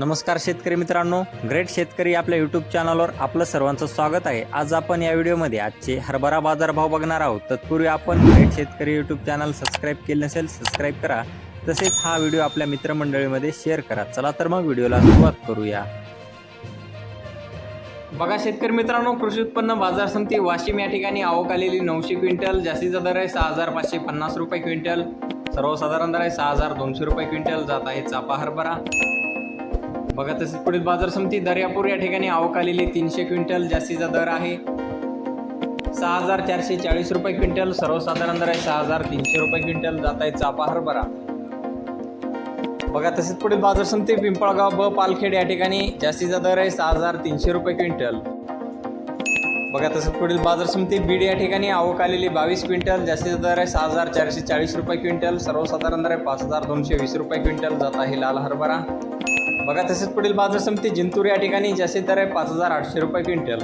नमस्कार शेतकरी मित्रांनो ग्रेट शेतकरी आपल्या यूट्यूब चॅनलवर आपलं सर्वांचं स्वागत आहे. आज आपण या व्हिडिओमध्ये आजचे हरभरा बाजारभाव बघणार आहोत. तत्पूर्वी आपण ग्रेट शेतकरी यूट्यूब चॅनल सबस्क्राईब केले नसेल सबस्क्राईब करा. तसेच हा व्हिडिओ आपल्या मित्रमंडळीमध्ये शेअर करा. चला तर मग व्हिडिओला सुरुवात करूया. बघा शेतकरी मित्रांनो कृषी उत्पन्न बाजार समिती वाशिम या ठिकाणी आवक आलेली नऊशे क्विंटल जास्तीचा दर आहे सहा हजार पाचशे पन्नास रुपये क्विंटल सर्वसाधारण दर आहे सहा हजार दोनशे रुपये क्विंटल जात आहे चापा हरभरा. बघा तसेच पुढील बाजार समिती दर्यापूर या ठिकाणी आवक आलेली तीनशे क्विंटल जास्तीचा दर आहे. सहा हजार चारशे चाळीस रुपये क्विंटल सर्वसाधारण दर आहे सहा हजार तीनशे रुपये क्विंटल जात आहे चापा हरभरा बघा तसेच पुढील बाजार समिती पिंपळगाव ब पालखेड या ठिकाणी जास्तीचा दर आहे सहा हजार तीनशे रुपये क्विंटल. बघा तसंच पुढील बाजार समिती बीड या ठिकाणी आवक आलेली बावीस क्विंटल जास्तीचा दर आहे सहा हजार चारशे चाळीस रुपये क्विंटल सर्वसाधारण दर आहे पाच हजार दोनशे वीस रुपये क्विंटल जात आहे लाल हरभरा. बघा तसेच पुढील बाजार समिती जिंतूर या ठिकाणी जास्तीत दर आहे पाच हजार आठशे रुपये क्विंटल.